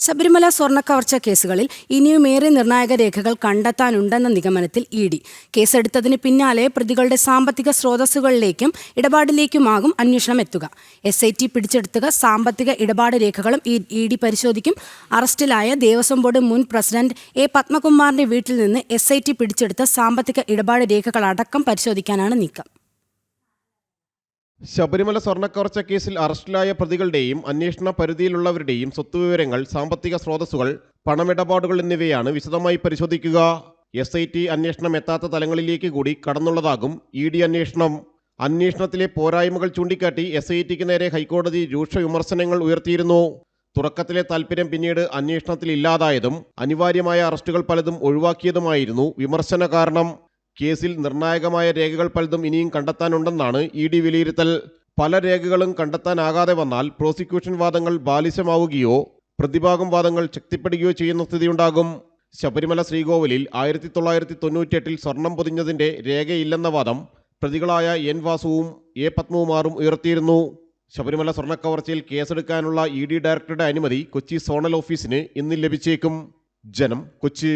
ശബരിമല സ്വർണ കവർച്ച കേസുകളിൽ ഇനിയും ഏറെ നിർണായക രേഖകൾ കണ്ടെത്താനുണ്ടെന്ന നിഗമനത്തിൽ ഇ ഡി. കേസെടുത്തതിന് പിന്നാലെ പ്രതികളുടെ സാമ്പത്തിക സ്രോതസ്സുകളിലേക്കും ഇടപാടിലേക്കുമാകും അന്വേഷണം എത്തുക. എസ് ഐ ടി പിടിച്ചെടുത്തുക സാമ്പത്തിക ഇടപാട് രേഖകളും ഇ ഡി പരിശോധിക്കും. അറസ്റ്റിലായ ദേവസ്വം ബോർഡ് മുൻ പ്രസിഡന്റ് എ പത്മകുമാറിന്റെ വീട്ടിൽ നിന്ന് എസ് ഐ ടി പിടിച്ചെടുത്ത സാമ്പത്തിക ഇടപാട് രേഖകളടക്കം പരിശോധിക്കാനാണ് നീക്കം. ശബരിമല സ്വർണക്കവർച്ച കേസിൽ അറസ്റ്റിലായ പ്രതികളുടെയും അന്വേഷണ പരിധിയിലുള്ളവരുടെയും സ്വത്തുവിവരങ്ങൾ സാമ്പത്തിക സ്രോതസ്സുകൾ പണമിടപാടുകൾ എന്നിവയാണ് വിശദമായി പരിശോധിക്കുക. എസ് ഐ ടി അന്വേഷണം എത്താത്ത തലങ്ങളിലേക്ക് കൂടി കടന്നുള്ളതാകും ഇ ഡി അന്വേഷണം. അന്വേഷണത്തിലെ പോരായ്മകൾ ചൂണ്ടിക്കാട്ടി എസ് ഐ ടിക്ക് നേരെ ഹൈക്കോടതി രൂക്ഷ വിമർശനങ്ങൾ ഉയർത്തിയിരുന്നു. തുടക്കത്തിലെ താൽപ്പര്യം പിന്നീട് അന്വേഷണത്തിൽ ഇല്ലാതായതും അനിവാര്യമായ അറസ്റ്റുകൾ പലതും ഒഴിവാക്കിയതുമായിരുന്നു വിമർശന കാരണം. കേസിൽ നിർണായകമായ രേഖകൾ പലതും ഇനിയും കണ്ടെത്താനുണ്ടെന്നാണ് ഇ ഡി വിലയിരുത്തൽ. പല രേഖകളും കണ്ടെത്താനാകാതെ വന്നാൽ പ്രോസിക്യൂഷൻ വാദങ്ങൾ ബാലിശമാവുകയോ പ്രതിഭാഗം വാദങ്ങൾ ശക്തിപ്പെടുകയോ ചെയ്യുന്ന സ്ഥിതിയുണ്ടാകും. ശബരിമല ശ്രീകോവിലിൽ ആയിരത്തി തൊള്ളായിരത്തി തൊണ്ണൂറ്റിയെട്ടിൽ സ്വർണം പൊതിഞ്ഞതിന്റെ രേഖയില്ലെന്ന വാദം പ്രതികളായ എൻ വാസുവും എ പത്മകുമാറും ഉയർത്തിയിരുന്നു. ശബരിമല സ്വർണക്കവർച്ചയിൽ കേസെടുക്കാനുള്ള ഇ ഡി ഡയറക്ടറുടെ അനുമതി കൊച്ചി സോണൽ ഓഫീസിന് ഇന്ന് ലഭിച്ചേക്കും. ജനം കൊച്ചി.